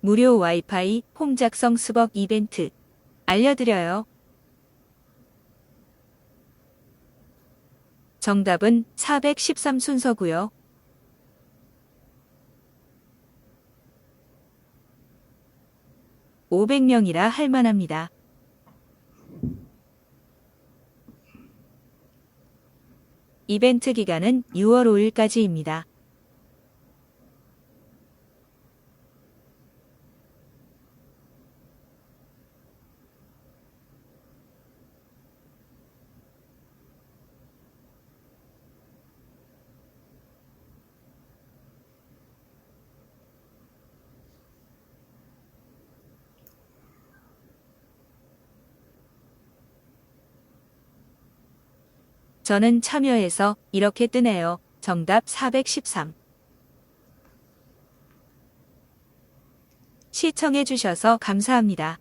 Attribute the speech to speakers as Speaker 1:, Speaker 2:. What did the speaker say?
Speaker 1: 무료 와이파이 홈 작성 수벅 이벤트 알려드려요. 정답은 413 순서고요. (500명이라) 할만합니다. 이벤트 기간은 6월 5일까지입니다. 저는 참여해서 이렇게 뜨네요. 정답 413. 시청해주셔서 감사합니다.